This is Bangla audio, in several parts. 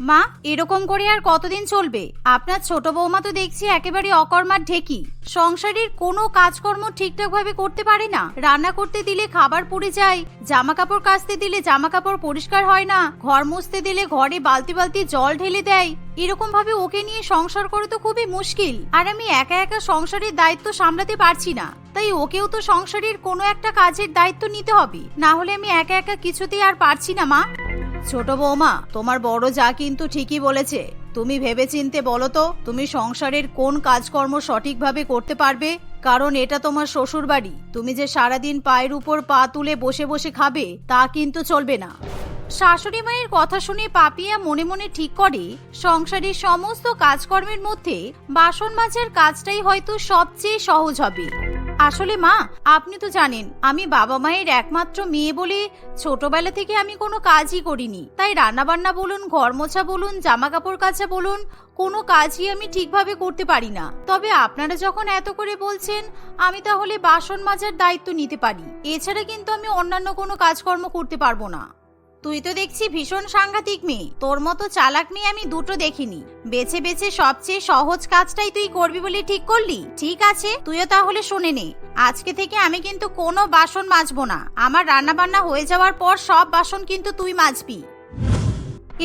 মা, এরকম করে আর কতদিন চলবে? আপনার ছোট বৌমা তো দেখছি একেবারে অকর্মার ঢেকি। সংসারের কোনো কাজকর্ম ঠিকঠাকভাবে করতে পারে না। রান্না করতে দিলে খাবার পুড়ে যায় জামা কাপড় কাচতে দিলে জামা কাপড় পরিষ্কার হয় না, ঘর মুছতে দিলে ঘরে বালতি বালতি জল ঢেলে দেয় এরকম ভাবে ওকে নিয়ে সংসার করে তো খুবই মুশকিল। আর আমি একা একা সংসারের দায়িত্ব সামলাতে পারছি না। তাই ওকেও তো সংসারের কোনো একটা কাজের দায়িত্ব নিতে হবে। না হলে আমি একা একা কিছুতেই আর পারছি না, মা। ছোট বৌমা, তোমার বড় যা কিন্তু ঠিকই বলেছে। তুমি ভেবেচিন্তে বলো তো, তুমি সংসারের কোন কাজকর্ম সঠিকভাবে করতে পারবে? কারণ এটা তোমার শ্বশুর বাড়ি তুমি যে সারাদিন পায়ের উপর পা তুলে বসে বসে খাবে, তা কিন্তু চলবে না। শাশুড়ি মায়ের কথা শুনে পাপিয়া মনে মনে ঠিক করে, সংসারের সমস্ত কাজকর্মের মধ্যে বাসন মাজার কাজটাই হয়তো সবচেয়ে সহজ হবে। আসলে মা, আপনি তো জানেন, আমি বাবা মায়ের একমাত্র মেয়ে বলে ছোটবেলা থেকে আমি কোনো কাজই করিনি। তাই রান্নাবান্না বলুন ঘর মোছা বলুন জামা কাপড় কাচা বলুন, কোনো কাজই আমি ঠিকভাবে করতে পারি না। তবে আপনারা যখন এত করে বলছেন, আমি তাহলে বাসন মাজার দায়িত্ব নিতে পারি। এছাড়া কিন্তু আমি অন্যান্য কোনো কাজকর্ম করতে পারব না। তুই তো দেখছি ভীষণ সাংঘাতিক মেয়ে। তোর মতো চালাক মেয়ে আমি দুটো দেখিনি। বেছে বেছে সবচেয়ে সহজ কাজটাই তুই করবি বলে ঠিক করলি? ঠিক আছে, তুইও তাহলে শুনে নে। আজকে থেকে আমি কিন্তু কোনো বাসন মাজবো না। আমার রান্না বান্না হয়ে যাওয়ার পর সব বাসন কিন্তু তুই মাজবি।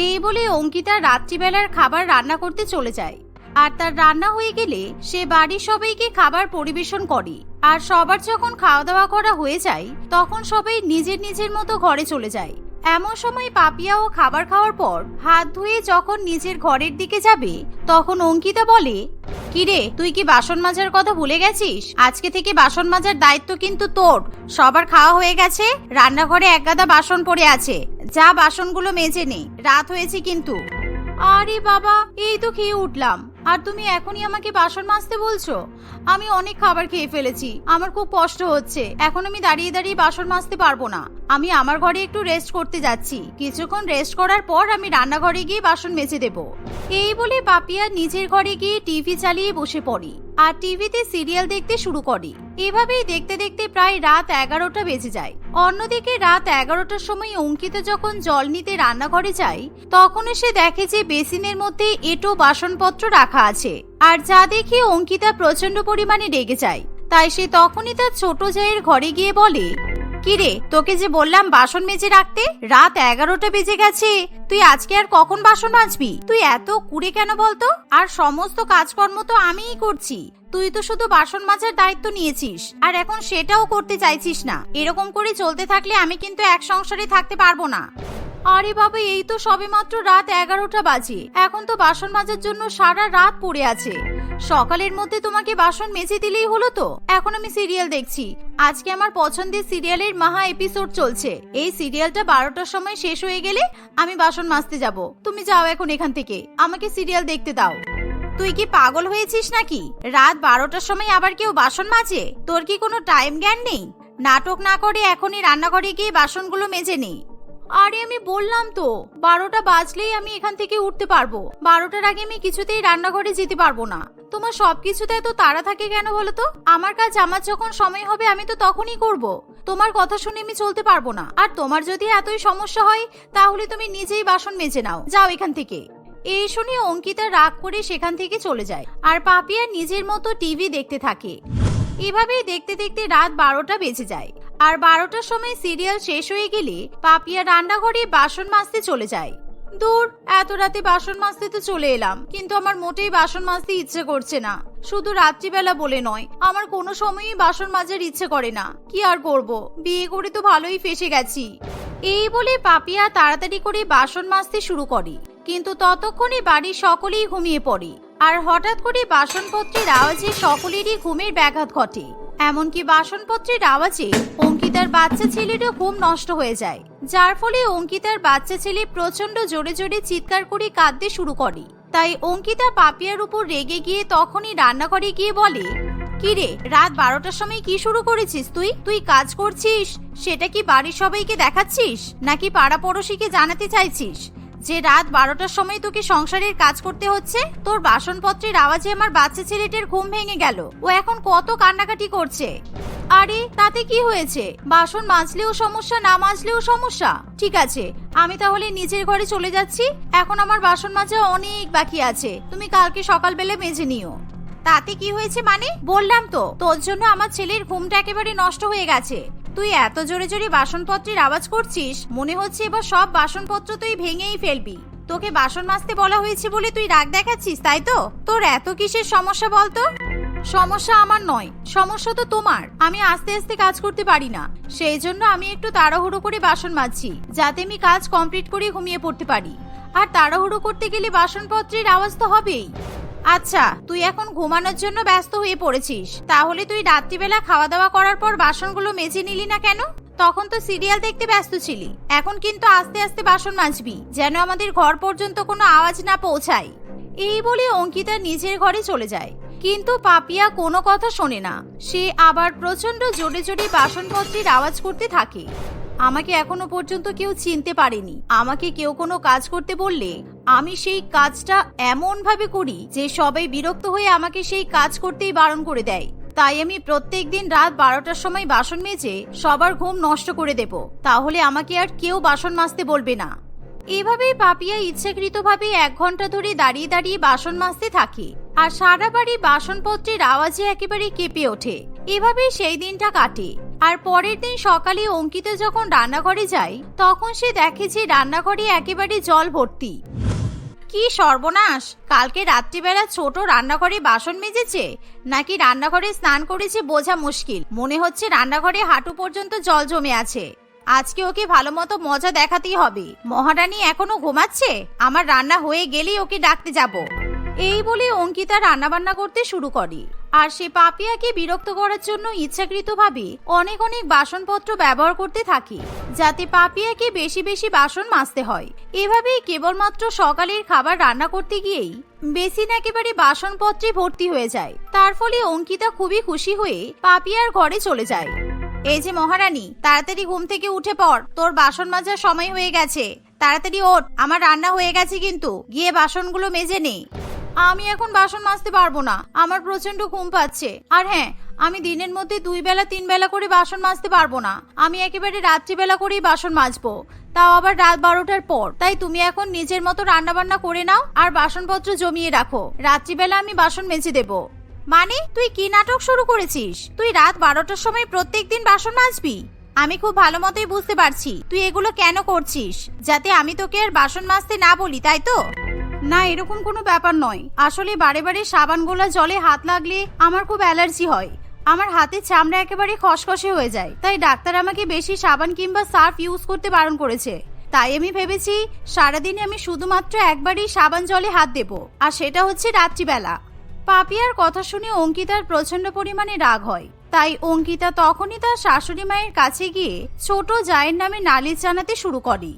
এই বলে অঙ্কিতা রাত্রিবেলার খাবার রান্না করতে চলে যায়। আর তার রান্না হয়ে গেলে সে বাড়ির সবাইকে খাবার পরিবেশন করে। আর সবার যখন খাওয়া দাওয়া করা হয়ে যায়, তখন সবাই নিজের নিজের মতো ঘরে চলে যায়। এমন সময় পাপিয়া ও খাবার খাওয়ার পর হাত ধুয়ে যখন নিজের ঘরের দিকে যাবে, তখন অঙ্কিতা বলে, কিরে, তুই কি বাসন মাজার কথা ভুলে গেছিস? আজকে থেকে বাসন মাজার দায়িত্ব কিন্তু তোর। সবার খাওয়া হয়ে গেছে, রান্নাঘরে এক গাদা বাসন পড়ে আছে। যা বাসনগুলো মেজে নে, রাত হয়েছে কিন্তু। আরে বাবা, এই তো খেয়ে উঠলাম। আর তুমি এখনই আমাকে বাসন মাজতে বলছো? আমি অনেক খাবার খেয়ে ফেলেছি। আমার খুব কষ্ট হচ্ছে। এখন আমি দাঁড়িয়ে দাঁড়িয়ে বাসন মাজতে পারব না। আমি আমার ঘরে একটু রেস্ট করতে যাচ্ছি। কিছুক্ষণ রেস্ট করার পর আমি রান্নাঘরে গিয়ে বাসন মেজে দেব। এই বলে পাপিয়া নিজের ঘরে গিয়ে টিভি চালিয়ে বসে পড়ে। আর টিভিতে সিরিয়াল দেখতে শুরু করে। এভাবেই দেখতে দেখতে প্রায় রাত এগারোটা বেজে যায়। অন্যদিকে রাত এগারোটার সময় অঙ্কিত যখন জল নিতে রান্নাঘরে যায় তখন সে দেখে যে বেসিনের মধ্যে এটো বাসনপত্র রাখা আছে। আর যা দেখে অঙ্কিতা প্রচণ্ড পরিমাণে রেগে যায়। তাই সে তখনই তার ছোট জায়ের ঘরে গিয়ে বলে কিরে তোকে যে বললাম বাসন মেজে রাখতে, রাত এগারোটা বেজে গেছে। তুই আজকে আর কখন বাসন মাজবি? তুই এত কুড়ে কেন বলতো? আর সমস্ত কাজকর্ম তো আমিই করছি। তুই তো শুধু বাসন মাজার দায়িত্ব নিয়েছিস, আর এখন সেটাও করতে চাইছিস না। এরকম করে চলতে থাকলে আমি কিন্তু এক সংসারে থাকতে পারব না। আরে বাবা, এই তো সবে মাত্র রাত এগারোটা বাজে। এখন তো বাসন মাজার জন্য সারা রাত পড়ে আছে। সকালের মধ্যে তোমাকে বাসন মেজে দিলেই হলো তো? এখন আমি সিরিয়াল দেখছি। আজকে আমার পছন্দের সিরিয়ালের মাহা এপিসোড চলছে। এই সিরিয়ালটা বারোটার সময় শেষ হয়ে গেলে আমি বাসন মাজতে যাব। তুমি যাও এখন এখান থেকে। আমাকে সিরিয়াল দেখতে দাও। তুই কি পাগল হয়েছিস নাকি? রাত বারোটার সময় আবার কেউ বাসন মাজে? তোর কি কোনো টাইম জ্ঞান নেই? নাটক না করে এখনই রান্নাঘরে গিয়ে বাসনগুলো মেজে নেই আরে আমি বললাম তো, বারোটা বাজলেই আমি এখান থেকে উঠতে পারব। বারোটার আগে আমি কিছুতেই রান্নাঘরে যেতে পারব না। তোমার সবকিছুতে এত তাড়া থাকে কেন বলো তো? আমার কাজ আমার যখন সময় হবে আমি তো তখনই করব। তোমার কথা শুনে আমি চলতে পারব না। আর তোমার যদি এতই সমস্যা হয়, তাহলে তুমি নিজেই বাসন মেজে নাও। যাও এখান থেকে। এই শুনে অঙ্কিতা রাগ করে সেখান থেকে চলে যায়। আর পাপিয়া নিজের মতো টিভি দেখতে থাকে। এভাবেই দেখতে দেখতে রাত বারোটা বেজে যায়। আর বারোটার সময় সিরিয়াল শেষ হয়ে গেলে পাপিয়া রান্নাঘরে বাসন মাজতে চলে যায়। দূর, এত রাতে বাসন মাজতে তো চলে এলাম, কিন্তু আমার মোটেই বাসন মাজতে ইচ্ছে করছে না। শুধু রাত্রিবেলা বলে নয়, আমার কোনো সময়ই বাসন মাজার ইচ্ছে করে না। কি আর করব? বিয়ে করে তো ভালোই ফেসে গেছি। এই বলে পাপিয়া তাড়াতাড়ি করে বাসন মাজতে শুরু করে, কিন্তু ততক্ষণে বাড়ির সকলেই ঘুমিয়ে পড়ে। আর হঠাৎ করে বাসনপত্রের আওয়াজে সকলেরই ঘুমের ব্যাঘাত ঘটে। এমনকি বাসনপত্রের আওয়াজে অঙ্কিতার বাচ্চা ছেলেরও ঘুম নষ্ট হয়ে যায়, যার ফলে অঙ্কিতার বাচ্চা ছেলে প্রচণ্ড জোরে জোরে চিৎকার করে কাঁদতে শুরু করে। তাই অঙ্কিতা পাপিয়ার উপর রেগে গিয়ে তখনই রান্নাঘরে গিয়ে বলে, কিরে, রাত বারোটার সময় কি শুরু করেছিস তুই? তুই কাজ করছিস? সেটা কি বাড়ির সবাইকে দেখাচ্ছিস? নাকি পাড়া পড়োশিকে জানাতে চাইছিস? যে রাত বারোটার সময় তোকে সংসারের কাজ করতে হচ্ছে, তোর বাসনপত্রের আওয়াজে আমার বাচ্চা ছেলেটির ঘুম ভেঙে গেল। ও এখন কত কান্নাকাটি করছে। আরে, তাতে কি হয়েছে? বাসন মাজলেও সমস্যা, না মাজলেও সমস্যা? ঠিক আছে, আমি তাহলে নিজের ঘরে চলে যাচ্ছি। এখন আমার বাসন মাজা অনেক বাকি আছে। তুমি কালকে সকালবেলা মেজে নিও। তাতে কি হয়েছে মানে? বললাম তো, তোর জন্য আমার ছেলের ঘুমটা একেবারে নষ্ট হয়ে গেছে। তুই এত জোরে জোরে বাসনপত্রের আওয়াজ করছিস, মনে হচ্ছে এবার সব বাসনপত্র তুই ভেঙেই ফেলবি। তোকে বাসন মাজতে বলা হয়েছে বলে তুই রাগ দেখাচ্ছিস, তাই তো? তোর এত কিসের সমস্যা বলতো সমস্যা আমার নয়, সমস্যা তো তোমার। আমি আস্তে আস্তে কাজ করতে পারি না। সেই জন্য আমি একটু তাড়াহুড়ো করে বাসন মাজছি, যাতে আমি কাজ কমপ্লিট করে ঘুমিয়ে পড়তে পারি। আর তাড়াহুড়ো করতে গেলে বাসনপত্রের আওয়াজ তো হবেই। আচ্ছা তুই এখন ঘুমানোর জন্য ব্যস্ত হয়ে পড়েছিস। তাহলে তুই রাত্রিবেলা খাওয়া দাওয়া করার পর বাসনগুলো মেজে নিলি না কেন? তখন তো সিরিয়াল দেখতে ব্যস্ত ছিলি। এখন কিন্তু আস্তে আস্তে বাসন মাজবি, যেন আমাদের ঘর পর্যন্ত কোনো আওয়াজ না পৌঁছায়। এই বলে অঙ্কিতা নিজের ঘরে চলে যায়। কিন্তু পাপিয়া কোনো কথা শোনে না। সে আবার প্রচণ্ড জোরে জোরে বাসনপত্রের আওয়াজ করতে থাকে। আমাকে এখনও পর্যন্ত কেউ চিনতে পারেনি। আমাকে কেউ কোনো কাজ করতে বললে আমি সেই কাজটা এমন ভাবে করি যে সবাই বিরক্ত হয়ে আমাকে সেই কাজ করতেই বারণ করে দেয়। তাই আমি প্রত্যেক দিন রাত বারোটার সময় বাসন মেজে সবার ঘুম নষ্ট করে দেব। তাহলে আমাকে আর কেউ বাসন মাজতে বলবে না। এভাবেই পাপিয়া ইচ্ছাকৃতভাবে এক ঘণ্টা ধরে দাঁড়িয়ে দাঁড়িয়ে বাসন মাজতে থাকে। আর সারা বাড়ি বাসনপত্রের আওয়াজে একেবারে কেঁপে ওঠে। এভাবেই সেই দিনটা কাটে। আর পরের দিন সকালে অঙ্কিতা যখন রান্নাঘরে যায়, তখন সে দেখে যে রান্নাঘরে একেবারে জল ভর্তি। কি সর্বনাশ! কালকে রাত্রিবেলা ছোট রান্নাঘরে বাসন মেজেছে? নাকি রান্নাঘরে স্নান করেছে বোঝা মুশকিল। মনে হচ্ছে রান্নাঘরে হাঁটু পর্যন্ত জল জমে আছে। আজকে ওকে ভালো মতো মজা দেখাতেই হবে। মহারানী এখনও ঘুমাচ্ছে? আমার রান্না হয়ে গেলেই ওকে ডাকতে যাব। এই বলে অঙ্কিতা রান্নাবান্না করতে শুরু করে। আর সে পাপিয়াকে বিরক্ত করার জন্য ইচ্ছাকৃতভাবে অনেক অনেক বাসনপত্র ব্যবহার করতে থাকে, যাতে পাপিয়াকে বেশি বেশি বাসন মাজতে হয়। এভাবেই কেবলমাত্র সকালের খাবার রান্না করতে গিয়েই বেসিন একেবারে বাসনপত্রে ভর্তি হয়ে যায়। তার ফলে অঙ্কিতা খুবই খুশি হয়ে পাপিয়ার ঘরে চলে যায়। এই যে মহারানী, তাড়াতাড়ি ঘুম থেকে উঠে পড়। তোর বাসন মাজার সময় হয়ে গেছে। তাড়াতাড়ি ওঠ। আমার রান্না হয়ে গেছে কিন্তু। গিয়ে বাসনগুলো মেজে নে। আমি এখন বাসন মাজতে পারব না। আমার প্রচণ্ড ঘুম পাচ্ছে। আর হ্যাঁ আমি দিনের মধ্যে দুই বেলা, তিন বেলা করে বাসন মাজতে পারব না। আমি একেবারে রাত্রিবেলা করেই বাসন মাজবো। তাও আবার রাত বারোটার পর। তাই তুমি এখন নিজের মতো রান্না বান্না করে নাও আর বাসনপত্র জমিয়ে রাখো। রাত্রিবেলা আমি বাসন মেজে দেবো। মানে তুই কি নাটক শুরু করেছিস? তুই রাত বারোটার সময় প্রত্যেকদিন বাসন মাজবি? আমি খুব ভালো মতোই বুঝতে পারছি। তুই এগুলো কেন করছিস? যাতে আমি তোকে আর বাসন মাজতে না বলি, তাই তো? না, এরকম কোনো ব্যাপার নয়। আসলে বারে বারে সাবান গোলা জলে হাত লাগলে আমার খুব অ্যালার্জি হয়। আমার হাতের চামড়া একেবারে খসখসে হয়ে যায়। তাই ডাক্তার আমাকে বেশি সাবান কিংবা সার্ফ ইউজ করতে বারণ করেছে। তাই আমি ভেবেছি সারাদিনে আমি শুধুমাত্র একবারই সাবান জলে হাত দেব। আর সেটা হচ্ছে রাত্রিবেলা। পাপিয়ার কথা শুনে অঙ্কিতার প্রচণ্ড পরিমাণে রাগ হয়। তাই অঙ্কিতা তখনই তার শাশুড়ি মায়ের কাছে গিয়ে ছোট জায়ের নামে নালিশ জানাতে শুরু করে।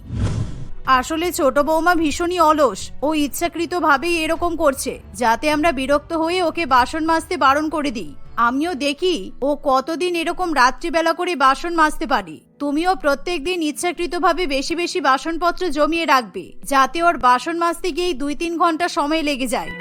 আসলে ছোট বৌমা ভীষণই অলস। ও ইচ্ছাকৃতভাবেই এরকম করছে, যাতে আমরা বিরক্ত হয়ে ওকে বাসন মাজতে বারণ করে দিই। আমিও দেখি ও কতদিন এরকম রাত্রিবেলা করে বাসন মাজতে পারি। তুমিও প্রত্যেকদিন ইচ্ছাকৃতভাবে বেশি বেশি বাসনপত্র জমিয়ে রাখবে, যাতে ওর বাসন মাজতে গিয়েই দুই তিন ঘণ্টা সময় লেগে যায়।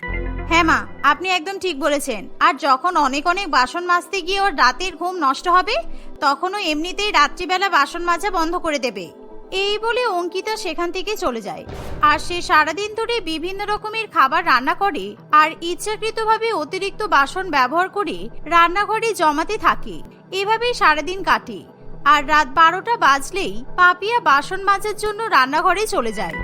হ্যাঁ মা, আপনি একদম ঠিক বলেছেন। আর যখন অনেক অনেক বাসন মাজতে গিয়ে ওর রাতের ঘুম নষ্ট হবে, তখনও এমনিতেই রাত্রিবেলা বাসন মাজা বন্ধ করে দেবে। এই বলে অঙ্কিতা সেখান থেকে চলে যায়। আর সে সারাদিন ধরে বিভিন্ন রকমের খাবার রান্না করে আর ইচ্ছাকৃতভাবে অতিরিক্ত বাসন ব্যবহার করে রান্নাঘরে জমাতে থাকে। এভাবেই সারাদিন কাটে। আর রাত বারোটা বাজলেই পাপিয়া বাসন মাজার জন্য রান্নাঘরে চলে যায়।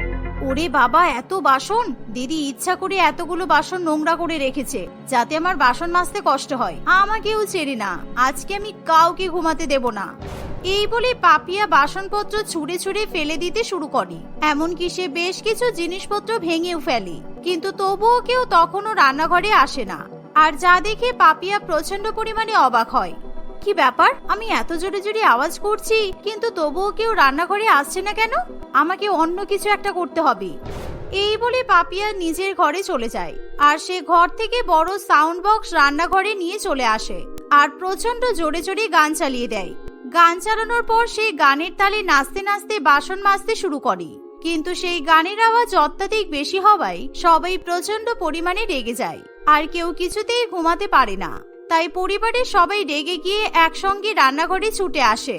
ওরে বাবা, এত বাসন? দিদি ইচ্ছা করে এতগুলো বাসন নোংরা করে রেখেছে, যাতে আমার বাসন মাজতে কষ্ট হয়। আমাকেও চেনে না, আজকে আমি কাউকে ঘুমাতে দেব না। এই বলে পাপিয়া বাসনপত্র ছুঁড়ে ছুঁড়ে ফেলে দিতে শুরু করে। এমনকি সে বেশ কিছু জিনিসপত্র ভেঙেও ফেলে, কিন্তু তবুও কেউ তখনও রান্নাঘরে আসে না। আর যা দেখে পাপিয়া প্রচণ্ড পরিমাণে অবাক হয়। কি ব্যাপার? আমি এত জোরে জোরে আওয়াজ করছি, কিন্তু তবুও কেউ রান্নাঘরে আসছে না কেন? আমাকে অন্য কিছু একটা করতে হবে। এই বলে পাপিয়া নিজের ঘরে চলে যায়, আর সে ঘর থেকে বড় সাউন্ড বক্স রান্নাঘরে নিয়ে চলে আসে, আর প্রচণ্ড জোরে জোরে গান চালিয়ে দেয়। গান চালানোর পর সে গানের তালে নাচতে নাচতে বাসন মাজতে শুরু করে, কিন্তু সেই গানের আওয়াজ অত্যাধিক বেশি হওয়ায় সবাই প্রচণ্ড পরিমাণে রেগে যায়, আর কেউ কিছুতেই ঘুমাতে পারে না। তাই পরিবারের সবাই রেগে গিয়ে একসঙ্গে রান্নাঘরে ছুটে আসে।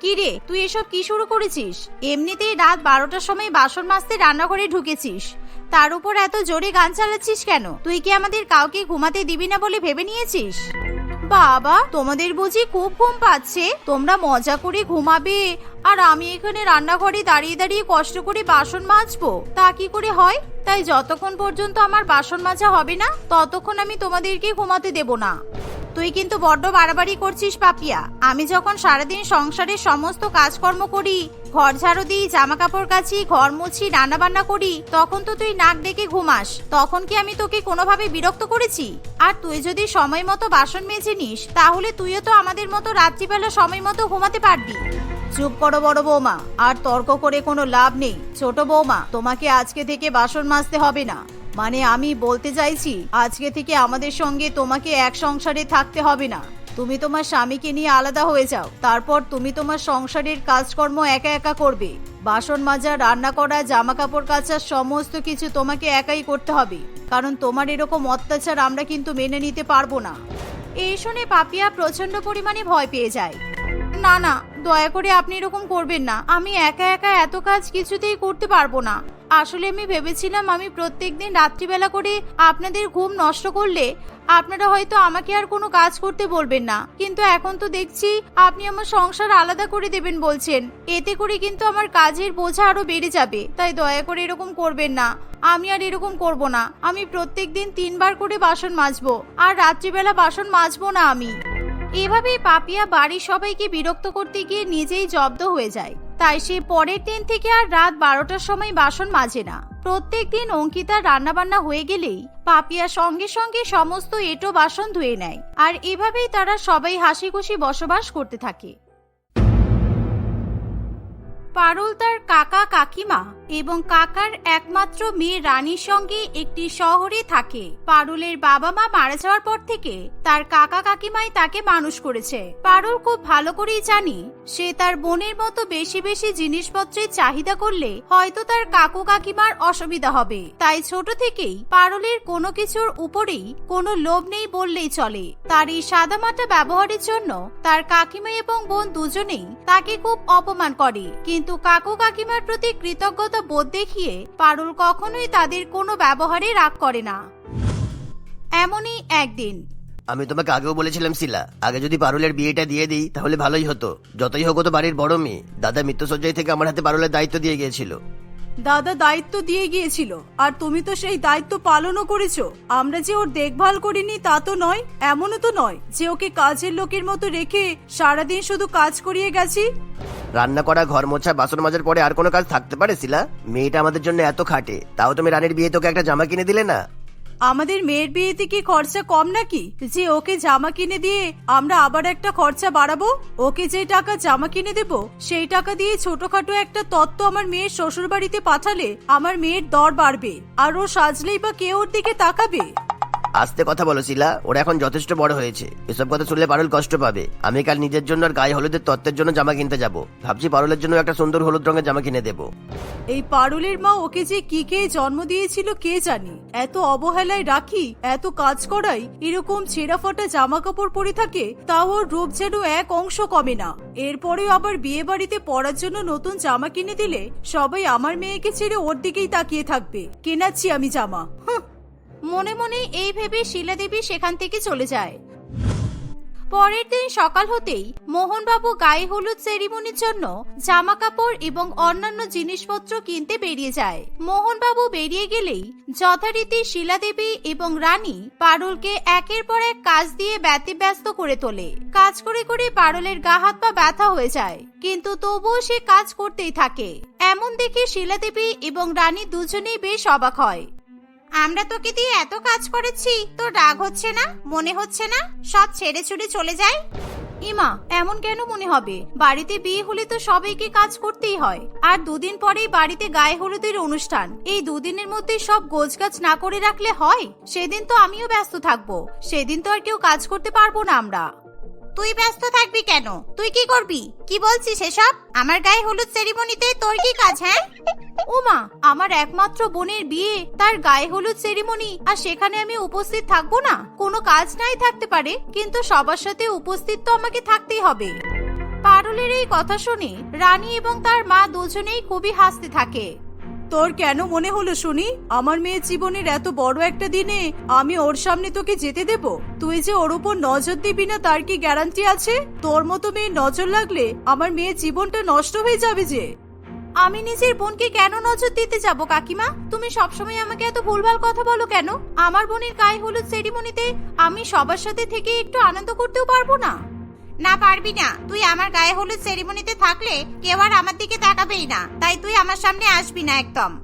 কিরে তুই এসব কি শুরু করেছিস? এমনিতেই রাত বারোটার সময় বাসন মাজতে রান্নাঘরে ঢুকেছিস। তার উপর এত জোরে গান চালাচ্ছিস কেন? তুই কি আমাদের কাউকে ঘুমাতে দিবি না বলে ভেবে নিয়েছিস? বাবা, তোমাদের বুঝি খুব ঘুম পাচ্ছে। তোমরা মজা করে ঘুমাবে। আর আমি এখানে রান্নাঘরে দাঁড়িয়ে দাঁড়িয়ে কষ্ট করে বাসন মাজবো। তা কি করে হয়? তাই যতক্ষণ পর্যন্ত আমার বাসন মাজা হবে না, ততক্ষণ আমি তোমাদেরকে ঘুমাতে দেব না। তুই কিন্তু বড্ড বাড়াবাড়ি করছিস, পাপিয়া। আমি যখন সারাদিন সংসারের সমস্ত কাজকর্ম করি, ঘর ঝাড়ু দিই জামা কাপড় কাচি, ঘর মুছি রান্না বান্না করি, তখন তো তুই নাক ডেকে ঘুমাস। তখন কি আমি তোকে কোনোভাবে বিরক্ত করেছি? আর তুই যদি সময় মতো বাসন মেজে নিস, তাহলে তুইও তো আমাদের মতো রাত্রিবেলা সময় মতো ঘুমাতে পারবি। চুপ করো বড় বৌমা, আর তর্ক করে কোনো লাভ নেই। ছোট বৌমা, তোমাকে আজকে থেকে বাসন মাজতে হবে না। মানে আমি বলতে চাইছি, আজকে থেকে আমাদের সঙ্গে তোমাকে এক সংসারে থাকতে হবে না। তুমি তোমার স্বামীকে নিয়ে আলাদা হয়ে যাও। তারপর তুমি তোমার সংসারের কাজকর্ম একা একা করবে। বাসন মাজা, রান্না করা জামা কাপড় কাচা, সমস্ত কিছু তোমাকে একাই করতে হবে। কারণ তোমার এরকম অত্যাচার আমরা কিন্তু মেনে নিতে পারব না। এই শুনে পাপিয়া প্রচণ্ড পরিমাণে ভয় পেয়ে যায়। না না, দয়া করে আপনি এরকম করবেন না। আমি একা একা এত কাজ কিছুতেই করতে পারব না। আসলে আমি ভেবেছিলাম আমি প্রত্যেক দিন রাত্রিবেলা করে আপনাদের ঘুম নষ্ট করলে আপনারা হয়তো আমাকে আর কোনো কাজ করতে বলবেন না। কিন্তু এখন তো দেখছি আপনি আমার সংসার আলাদা করে দেবেন বলছেন। এতে করে কিন্তু আমার কাজের বোঝা আরও বেড়ে যাবে। তাই দয়া করে এরকম করবেন না। আমি আর এরকম করব না। আমি প্রত্যেক দিন তিনবার করে বাসন মাজবো। আর রাত্রিবেলা বাসন মাজবো না আমি। এভাবেই পাপিয়া বাড়ির সবাইকে বিরক্ত করতে গিয়ে নিজেই জব্দ হয়ে যায়। তাই সে পরের দিন থেকে আর রাত বারোটার সময় বাসন মাজে না। প্রত্যেক দিন অঙ্কিতার রান্নাবান্না হয়ে গেলেই পাপিয়া সঙ্গে সঙ্গে সমস্ত এটো বাসন ধুয়ে নেয় আর এভাবেই তারা সবাই হাসি খুশি বসবাস করতে থাকে। পারুল তার কাকা কাকিমা এবং কাকার একমাত্র মেয়ে রানীর সঙ্গে একটি শহরে থাকে। পারুলের বাবা মা মারা যাওয়ার পর থেকে তার কাকা কাকিমাই তাকে মানুষ করেছে। পারুল খুব ভালো করেই জানি, সে তার বোনের মতো বেশি বেশি জিনিসপত্রের চাহিদা করলে হয়তো তার কাকু কাকিমার অসুবিধা হবে। তাই ছোট থেকেই পারুলের কোনো কিছুর উপরেই কোনো লোভ নেই বললেই চলে। তার এই সাদামাটা ব্যবহারের জন্য তার কাকিমা এবং বোন দুজনেই তাকে খুব অপমান করে। কিন্তু কাকু কাকিমার প্রতি কৃতজ্ঞতা বোধ দেখিয়ে পারুল কখনোই তাদের কোনো ব্যবহারে রাগ করে না। এমনই একদিন। আমি তোমাকে আগেও বলেছিলাম শিলা। আগে যদি পারুলের বিয়েটা দিয়ে দিই তাহলে ভালোই হতো। যতই হোক তো বাড়ির বড় মেয়ে। দাদা মৃত্যুসজ্জায় থেকে আমার হাতে পারুলের দায়িত্ব দিয়ে গিয়েছিল। দাদা দায়িত্ব দিয়ে গিয়েছিল। আর তুমি তো সেই দায়িত্ব পালনও করেছ। আমরা যে ওর দেখভাল করিনি তা তো নয় এমনও তো নয় যে ওকে কাজের লোকের মতো রেখে সারাদিন শুধু কাজ করিয়ে গেছি। রান্না করা, ঘর মোছা, বাসন মাজার পরে আর কোনো কাজ থাকতে পারে, শিলা? মেয়েটা আমাদের জন্য এত খাটে। তাও তুমি রানীর বিয়ে তোকে একটা জামা কিনে দিলে না? আমাদের মেয়ের বিয়েতে কি খরচা কম নাকি? যে ওকে জামা কিনে দিয়ে আমরা আবার একটা খরচা বাড়াবো? ওকে যে টাকা জামা কিনে দেব, সেই টাকা দিয়ে ছোটখাটো একটা তত্ত্ব আমার মেয়ের শ্বশুর বাড়িতে পাঠালে আমার মেয়ের দর বাড়বে। আর ও সাজলেই বা কে ওর দিকে তাকাবে? আস্তে কথা বলো শিলা। ওরা এখন যথেষ্ট বড় হয়েছে। এসব কথা শুনলে পারুল কষ্ট পাবে। আমি কাল নিজের জন্য আর গায়ে হলুদের তত্ত্বের জন্য জামা কিনতে যাব। ভাবছি পারুলের জন্য একটা সুন্দর হলুদ রঙের জামা কিনে দেবো। এই পারুলের মা ওকে যে কি কে জন্ম দিয়েছিল কে জানি? এত অবহেলায় রাখি এত কাজ করাই এরকম ছেঁড়া ফাটা জামা কাপড় পরে থাকে তাও ওর রূপ যেন এক অংশ কমে না। এরপরেও আবার বিয়ে বাড়িতে পরার জন্য নতুন জামা কিনে দিলে সবাই আমার মেয়েকে ছেড়ে ওর দিকেই তাকিয়ে থাকবে। কেনাচ্ছি আমি জামা। মনে মনে এই ভেবে শিলা দেবী সেখান থেকে চলে যায়। পরের দিন সকাল হতেই মোহনবাবু গায়ে হলুদ সেরিমনির জন্য জামা কাপড় এবং অন্যান্য জিনিসপত্র কিনতে বেরিয়ে যায়। মোহনবাবু বেরিয়ে গেলেই যথারীতি শিলা দেবী এবং রানী পারুলকে একের পর এক কাজ দিয়ে ব্যতিব্যস্ত করে তোলে। কাজ করে করে পারুলের গা হাত পা ব্যথা হয়ে যায়, কিন্তু তবুও সে কাজ করতেই থাকে। এমন দেখে শিলা দেবী এবং রানী দুজনেই বেশ অবাক হয়। আমরা তোকে দিয়ে এত কাজ করেছি, তোর রাগ হচ্ছে না? মনে হচ্ছে না? সব ছেড়ে ছুড়ে চলে যায় ইমা, এমন কেন মনে হবে? বাড়িতে বিয়ে হলে তো সবাইকে কাজ করতেই হয়। আর দুদিন পরেই বাড়িতে গায়ে হলুদের অনুষ্ঠান। এই দুদিনের মধ্যে সব গোছগাছ না করে রাখলে হয়? সেদিন তো আমিও ব্যস্ত থাকব। সেদিন তো আর কেউ কাজ করতে পারব না আমরা। তুই ব্যস্ত থাকবি কেন? তুই কি করবি? কি বলছিস এসব? আমার গায়ে হলুদ সেরিমনিতে তোর কি কাজ হ্যাঁ? ও মা, আমার একমাত্র বোনের বিয়ে, তার গায়ে হলুদ সেরিমনি আর সেখানে আমি উপস্থিত থাকব না? কোনো কাজ নাই থাকতে পারে, কিন্তু সবার সাথে উপস্থিত তো আমাকে থাকতেই হবে। পারুলের এই কথা শুনে রানী এবং তার মা দুজনেই খুবই হাসতে থাকে। তোর কেন মনে হলো শুনি? আমার মেয়ের জীবনের এত বড় একটা দিনে আমি ওর সামনে তোকে যেতে দেব? তুই যে ওর উপর নজর দিবি না, তার কি গ্যারান্টি আছে? তোর মতো মেয়ের নজর লাগলে আমার মেয়ের জীবনটা নষ্ট হয়ে যাবে যে। আমি নিজের বোনকে কেন নজর দিতে যাব, কাকিমা? তুমি সবসময় আমাকে এত ভুলভাল কথা বলো কেন? আমার বোনের গায়ে হলুদ সেরিমনিতে আমি সবার সাথে থেকে একটু আনন্দ করতেও পারব না। না পারবি না। তুই আমার গায়ে হলুদ সেরিমনিতে থাকলে কেউ আর আমার দিকে তাকাবেই না। তাই তুই আমার সামনে আসবি না একদম।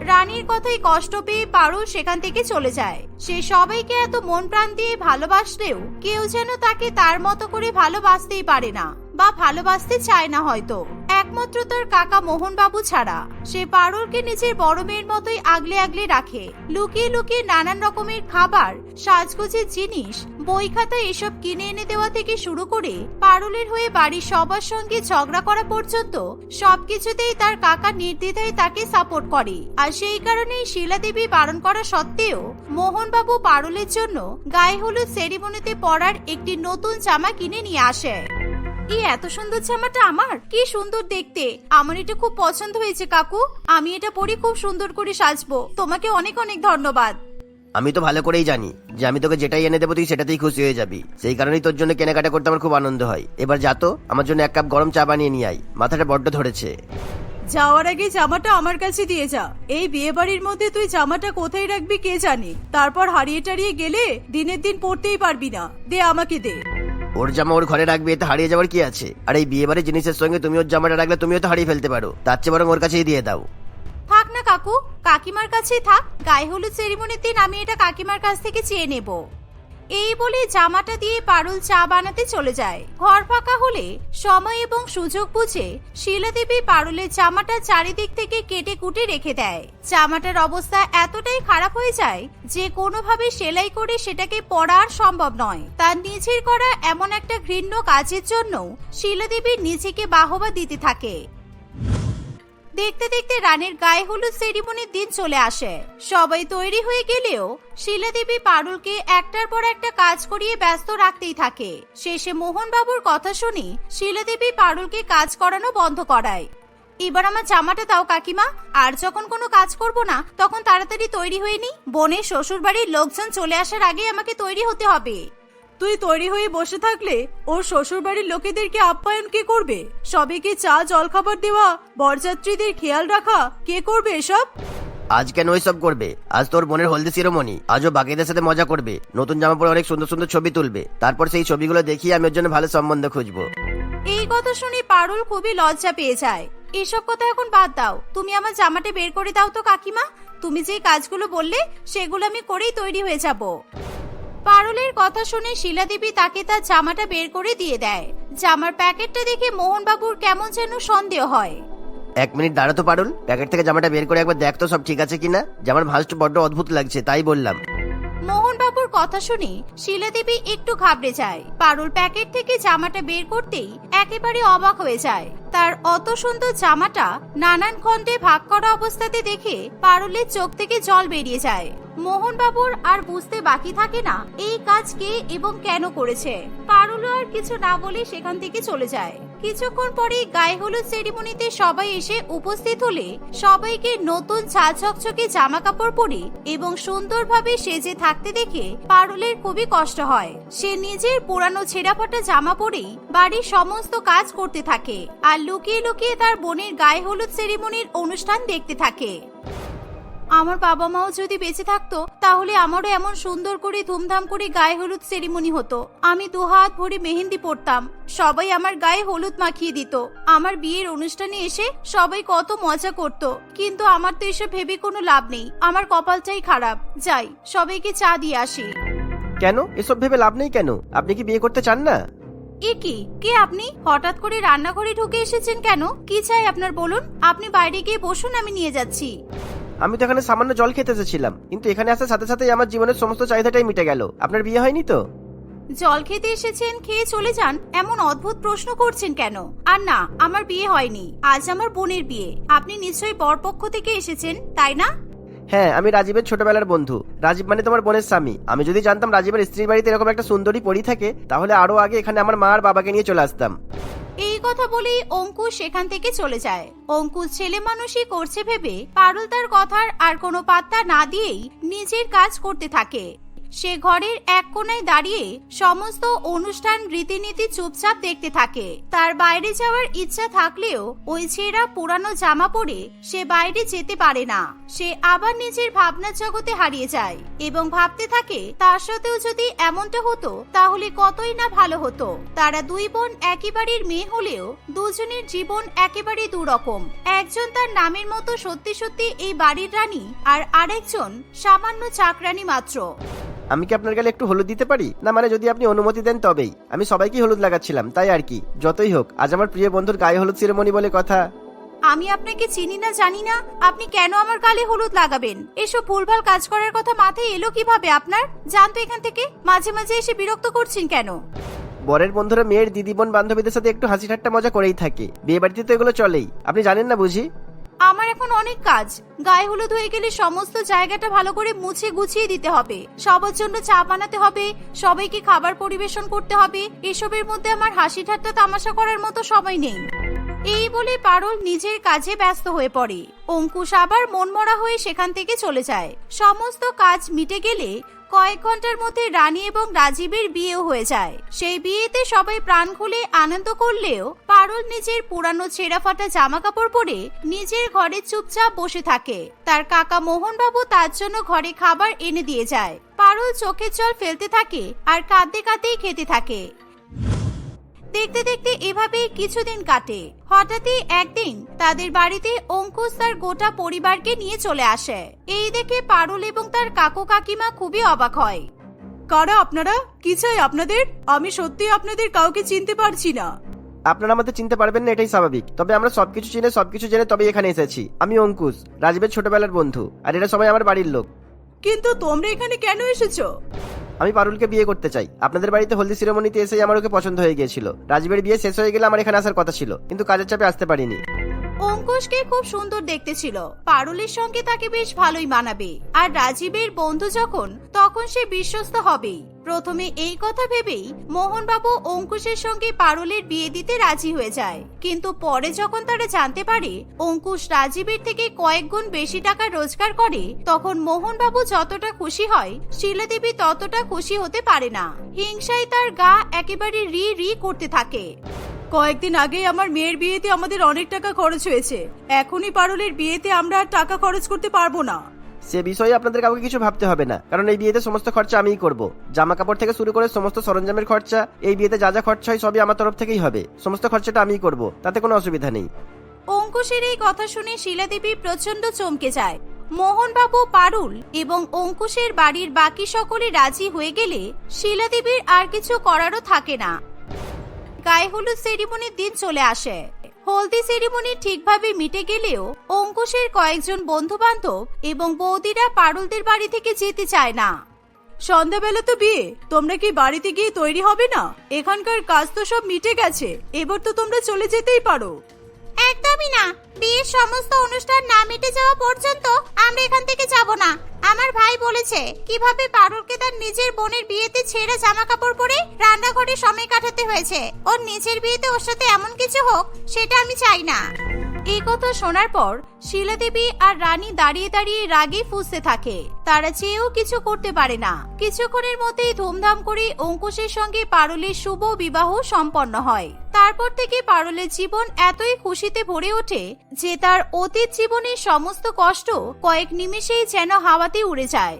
রানীর কথাই কষ্ট পেয়ে পারো সেখান থেকে চলে যায়। সে সবাইকে এত মন প্রাণ দিয়ে ভালোবাসলেও কেউ যেন তাকে তার মতো করে ভালোবাসতেই পারে না। বা ভালোবাসতে চায় না হয়তো। একমাত্র তার কাকা মোহন বাবু ছাড়া। সে পারুলকে নিজের বড় মেয়ের মতোই আগলে আগলে রাখে। লুকিয়ে লুকিয়ে নানান রকমের খাবার, সাজগোজের জিনিস, বই খাতা এসব কিনে এনে দেওয়া থেকে শুরু করে পারুলের হয়ে বাড়ির সবার সঙ্গে ঝগড়া করা পর্যন্ত সবকিছুতেই তার কাকা নির্দ্বিধায় তাকে সাপোর্ট করে। আর সেই কারণেই শিলা দেবী বারণ করা সত্ত্বেও মোহনবাবু পারুলের জন্য গায়ে হলুদ সেরিমনিতে পরার একটি নতুন জামা কিনে নিয়ে আসে। এই এত সুন্দর জামাটা আমার? কি সুন্দর দেখতে। আমার এটা খুব পছন্দ হয়েছে কাকু। আমি এটা পরে খুব সুন্দর করে সাজবো। তোমাকে অনেক অনেক ধন্যবাদ। আমি তো ভালো করেই জানি যে আমি তোকে যেটাই এনে দেবো তুই সেটাতেই খুশি হয়ে যাবি। সেই কারণেই তোর জন্য কেনাকাটা করতে আমার খুব আনন্দ হয়। এবার যা তো আমার জন্য এক কাপ গরম চা বানিয়ে নিয়ে আয়। মাথাটা বড্ড ধরেছে। যাওয়ার আগে জামাটা আমার কাছে দিয়ে যা। এই বিয়ে বাড়ির মধ্যে তুই জামাটা কোথায় রাখবি কে জানে? তারপর হারিয়ে টারিয়ে গেলে দিনের দিন পড়তেই পারবি না। দে আমাকে দে। ওর জামা ওর ঘরে রাখবে, এতে হারিয়ে যাওয়ার কি আছে? আর এই বিয়ে বাড়ির জিনিসের সঙ্গে তুমি ওর জামাটা রাখলে তুমিও তো হারিয়ে ফেলতে পারো। তার চেয়ে বরং ওর কাছেই দিয়ে দাও। থাক না কাকু, কাকিমার কাছেই থাক। গায়ে হলুদ সেরিমনির দিন আমি এটা কাকিমার কাছ থেকে চেয়ে নেব। এই বলে জামাটা দিয়ে পারুল চা বানাতে চলে যায়। ঘর ফাঁকা হলে সময় এবং সুযোগ বুঝে শিলা দেবী পারুলের জামাটা চারিদিক থেকে কেটে কুটে রেখে দেয়। জামাটার অবস্থা এতটাই খারাপ হয়ে যায় যে কোনোভাবে সেলাই করে সেটাকে পরার সম্ভব নয়। তার নিজের করা এমন একটা ঘৃণ্য কাজের জন্য শিলা দেবী নিজেকে বাহবা দিতে থাকে। দেখতে দেখতে রানীর গায়ে হলুদ সেরিমনির দিন চলে আসে। সবাই তৈরি হয়ে গেলেও শিলা দেবী পারুলকে একটার পর একটা কাজ করিয়ে ব্যস্ত রাখতেই থাকে। শেষে মোহন বাবুর কথা শুনি শিলা দেবী পারুলকে কাজ করানো বন্ধ করায়। এবার আমার জামাটা দাও কাকিমা, আর যখন কোনো কাজ করব না, তখন তাড়াতাড়ি তৈরি হয়ে নি। বোনের শ্বশুর বাড়ির লোকজন চলে আসার আগে আমাকে তৈরি হতে হবে। তুই তৈরি হয়ে বসে থাকলে ওর শ্বশুর বাড়ির লোকেদেরকে আপ্যায়ন কে করবে? সবাইকে চা জলখাবার দেওয়া বরযাত্রীদের খেয়াল রাখা কে করবে এসব? আজ কেন ওইসব করবে? আজ তোর বোনের হলদি শিরোমণি আজও বাকিদের সাথে মজা করবে। নতুন জামা পরে অনেক সুন্দর সুন্দর ছবি তুলবে। তারপর সেই ছবিগুলো দেখিয়ে আমি ওর জন্য ভালো সম্বন্ধ খুঁজবো। এই কথা শুনে পারুল খুবই লজ্জা পেয়ে যায়। এসব কথা এখন বাদ দাও। তুমি আমার জামাটা বের করে দাও তো কাকিমা। তুমি যে কাজগুলো বললে সেগুলো আমি করেই তৈরি হয়ে যাব। পারুলের কথা শুনে শিলা দেবী তাকে তার জামাটা বের করে দিয়ে দেয়। জামার প্যাকেটটা দেখে মোহনবাবুর কেমন যেন সন্দেহ হয়। এক মিনিট দাঁড়াতো পারুল। প্যাকেট থেকে জামাটা বের করে একবার দেখ তো সব ঠিক আছে কিনা। জামার ভাঁজটা বড্ড অদ্ভুত লাগছে তাই বললাম। মোহনবাবুর কথা শুনে শিলা দেবী একটু ঘাবড়ে যায়। পারুল প্যাকেট থেকে জামাটা বের করতেই একেবারে অবাক হয়ে যায়। তার অত সুন্দর জামাটা নানান খণ্ডে ভাগ করা অবস্থাতে দেখে পারুলের চোখ থেকে জল বেরিয়ে যায়। মোহনবাবুর আর বুঝতে বাকি থাকে না এই কাজ কে এবং কেন করেছে। পারুলও আর কিছু না বলে সেখান থেকে চলে যায়। কিছুক্ষণ পরে গায়ে হলুদ সেরিমনিতে সবাই এসে উপস্থিত হলে সবাইকে নতুন ঝাল ঝকঝকে জামা কাপড় পরে এবং সুন্দরভাবে সেজে থাকতে দেখে পারুলের খুবই কষ্ট হয়। সে নিজের পুরানো ছেঁড়াফাটা জামা পরেই বাড়ির সমস্ত কাজ করতে থাকে আর লুকিয়ে লুকিয়ে তার বোনের গায়ে হলুদ সেরিমনির অনুষ্ঠান দেখতে থাকে। আমার বাবা মাও যদি বেঁচে থাকতো তাহলে আমারও এমন সুন্দর করে ধুমধাম করে গায়ে হলুদ সেরিমনি হতো। আমি দু হাত ভরে মেহেন্দি পরতাম। সবাই আমার গায়ে হলুদ মাখিয়ে দিত। আমার বিয়ের অনুষ্ঠানে এসে সবাই কত মজা করত। কিন্তু আমার তো এসব ভেবে কোনো লাভ নেই। আমার কপালটাই খারাপ। যাই সবাইকে চা দিয়ে আসি। কেন? এসব ভেবে লাভ নেই কেন? আপনি কি বিয়ে করতে চান না? এ কি? কে আপনি? হঠাৎ করে রান্নাঘরে ঢুকে এসেছেন কেন? কি চাই আপনার বলুন? আপনি বাইরে গিয়ে বসুন আমি নিয়ে যাচ্ছি। আমি তো এখানে সামান্য জল খেতে এসেছিলাম কিন্তু এখানে আসার সাথে সাথেই আমার জীবনের সমস্ত চাহিদাটাই মিটে গেল। আপনার বিয়ে হয়নি তো? জল খেতে এসেছেন খেয়ে চলে যান এমন অদ্ভুত প্রশ্ন করছেন কেন? আর না আমার বিয়ে হয়নি আজ আমার বোনের বিয়ে। আপনি নিশ্চয়ই বরপক্ষ থেকে এসেছেন তাই না? হ্যাঁ আমি রাজীবের ছোটবেলার বন্ধু। রাজীব মানে তোমার বোনের স্বামী। আমি যদি জানতাম রাজীবের স্ত্রীর বাড়িতে এরকম একটা সুন্দরী পরি থাকে তাহলে আরও আগে এখানে আমার মা আর বাবাকে নিয়ে চলে আসতাম। এই কথা বলেই অঙ্কুশ সেখান থেকে চলে যায়। অঙ্কুশ ছেলে মানুষই করছে ভেবে পারুল তার কথার আর কোনো পাত্তা না দিয়েই নিজের কাজ করতে থাকে। সে ঘরের এক কোনায় দাঁড়িয়ে সমস্ত অনুষ্ঠান রীতিনীতি চুপচাপ দেখতে থাকে। তার বাইরে যাওয়ার ইচ্ছা থাকলেও ওই ছেঁড়া পুরানো জামা পরে সে বাইরে যেতে পারে না। সে আবার নিজের ভাবনা জগতে হারিয়ে যায় এবং ভাবতে থাকে, তার সাথেও যদি এমনটা হতো, তাহলে কতই না ভালো হতো। তারা দুই বোন একই বাড়ির মেয়ে হলেও দুজনের জীবন একেবারে দুরকম। একজন তার নামের মতো সত্যি সত্যি এই বাড়ির রানী আর আরেকজন সামান্য চাকরানী মাত্র। আমি কি আপনার গালে একটু হলুদ দিতে পারি? না মানে যদি আপনি অনুমতি দেন তবেই। আমি সবাইকে হলুদ লাগাচ্ছিলাম তাই আর কি। যতই হোক আজ আমার প্রিয় বন্ধুর গায়ে হলুদ সিরেমনি বলে কথা। আমি আপনাকে চিনি না জানি না আপনি কেন আমার গালে হলুদ লাগাবেন? এসব ভুলভাল কাজ করার কথা মাথায় এলো কীভাবে আপনার? জানতো এখান থেকে মাঝে মাঝে এসে বিরক্ত করছেন কেন? বরের বন্ধুরা মেয়ের দিদি বোন বান্ধবীদের সাথে একটু হাসি ঠাট্টা মজা করেই থাকে। বিয়ে বাড়িতে তো এগুলো চলেই। আপনি জানেন না বুঝি? আমার এখন অনেক কাজ। গায়ে হলুদ হয়ে গেলে সমস্ত জায়গাটা ভালো করে মুছে গুছিয়ে দিতে হবে। সবার জন্য চা বানাতে হবে, সবাইকে খাবার পরিবেশন করতে হবে। এসবের মধ্যে আমার হাসি ঠাট্টা তামাশা করার মতো সময় নেই। এই বলে পারল নিজের কাজে ব্যস্ত হয়ে পড়ে। অঙ্কুশ আবার মনমরা হয়ে সেখান থেকে চলে যায়। সমস্ত কাজ মিটে গেলে কয়েক ঘণ্টার মধ্যে রানী এবং রাজীবের বিয়েও হয়ে যায়। সেই বিয়েতে সবাই প্রাণ খুলে আনন্দ করলেও পারুল নিজের পুরানো ছেঁড়া ফাটা জামা কাপড় পরে নিজের ঘরে চুপচাপ বসে থাকে। তার কাকা মোহনবাবু তার জন্য ঘরে খাবার এনে দিয়ে যায়। পারুল চোখের জল ফেলতে থাকে আর কাঁদতে কাঁদতেই খেতে থাকে। দেখতে দেখতে এভাবেই কিছুদিন কাটে। হঠাৎই একদিন তাদের বাড়িতে অঙ্কুশ তার গোটা পরিবারকে নিয়ে চলে আসে। এই দেখে পারুল এবং তার কাকু কাকিমা খুবই অবাক হয়। কারা আপনারা? কি চাই আপনাদের? আমি সত্যি আপনাদের কাউকে চিনতে পারছি না। আপনারা আমাদের চিনতে পারবেন না এটাই স্বাভাবিক। তবে আমরা সবকিছু চিনে সবকিছু জেনে তবে এখানে এসেছি। আমি অঙ্কুশ রাজীবের ছোটবেলার বন্ধু আর এরা সবাই আমার বাড়ির লোক। কিন্তু তোমরা এখানে কেন এসেছ? আমি পারুলকে বিয়ে করতে চাই। আপনাদের বাড়িতে হলদি সিরোমনিতে এসেই আমার ওকে পছন্দ হয়ে গিয়েছিল। রাজীবের বিয়ে শেষ হয়ে গেলে আমার এখানে আসার কথা ছিল, কিন্তু কাজের চাপে আসতে পারিনি। অঙ্কুশকে খুব সুন্দর দেখতে ছিল। পারুলের সঙ্গে তাকে বেশ ভালোই মানাবে। আর রাজীবের বন্ধু যখন, তখন সে বিশ্বস্ত হবেই। প্রথমে এই কথা ভেবেই মোহনবাবু অঙ্কুশের সঙ্গে পারুলের বিয়ে দিতে রাজি হয়ে যায়। কিন্তু পরে যখন তারা জানতে পারে অঙ্কুশ রাজীবের থেকে কয়েক গুণ বেশি টাকা রোজগার করে, তখন মোহনবাবু যতটা খুশি হয়, শিলাদেবী ততটা খুশি হতে পারে না। হিংসায় তার গা একেবারে রি রি করতে থাকে। কয়েকদিন আগেই আমার মেয়ের বিয়েতে আমাদের অনেক টাকা খরচ হয়েছে। এখনই পারুলের বিয়েতে আমরা আর টাকা খরচ করতে পারব না। সে বিষয়ে আপনাদের কাউকে কিছু ভাবতে হবে না। কারণ এই বিয়েতে সমস্ত খরচা আমিই করব। জামা কাপড় থেকে শুরু করে সমস্ত সরঞ্জামের খরচা, এই বিয়েতে যা যা খরচা হয় সবই আমার তরফ থেকেই হবে। সমস্ত খরচাটা আমিই করব, তাতে কোনো অসুবিধা নেই। অঙ্কুশের এই কথা শুনে শিলাদেবী প্রচণ্ড চমকে যায়। মোহনবাবু পারুল এবং অঙ্কুশের বাড়ির বাকি সকলে রাজি হয়ে গেলে শিলাদেবীর আর কিছু করারও থাকে না। গায়ে হলুদ সেরিমনির দিন চলে আসে। হলদি সেরিমনি ঠিকভাবে মিটে গেলেও অঙ্কুশের কয়েকজন বন্ধু বান্ধব এবং বৌদিরা পারুলদের বাড়ি থেকে যেতে চায় না। সন্ধ্যাবেলা তো বিয়ে, তোমরা কি বাড়িতে গিয়ে তৈরি হবে না? এখানকার কাজ তো সব মিটে গেছে, এবার তো তোমরা চলে যেতেই পারো। একদমই না। বিয়ের সমস্ত অনুষ্ঠান না মিটে যাওয়া পর্যন্ত আমরা এখান থেকে যাব না। আমার ভাই বলেছে, কীভাবে পারুলকে তার নিজের বোনের বিয়েতে ছেড়ে জামা কাপড় পরে রান্নাঘরে সময় কাটাতে হয়েছে? ওর নিজের বিয়েতে ওর সাথে এমন কিছু হোক, সেটা আমি চাই না। এই কথা শোনার পর শিলাদেবী আর রানী দাঁড়িয়ে দাঁড়িয়ে রাগে ফুসতে থাকে। তারা চেয়েও কিছু করতে পারে না। কিছুক্ষণের মধ্যেই ধুমধাম করে অঙ্কুশের সঙ্গে পারুলের শুভ বিবাহ সম্পন্ন হয়। তারপর থেকে পারুলের জীবন এতই খুশিতে ভরে ওঠে যে তার অতীত জীবনের সমস্ত কষ্ট কয়েক নিমেষেই যেন হাওয়াতে উড়ে যায়।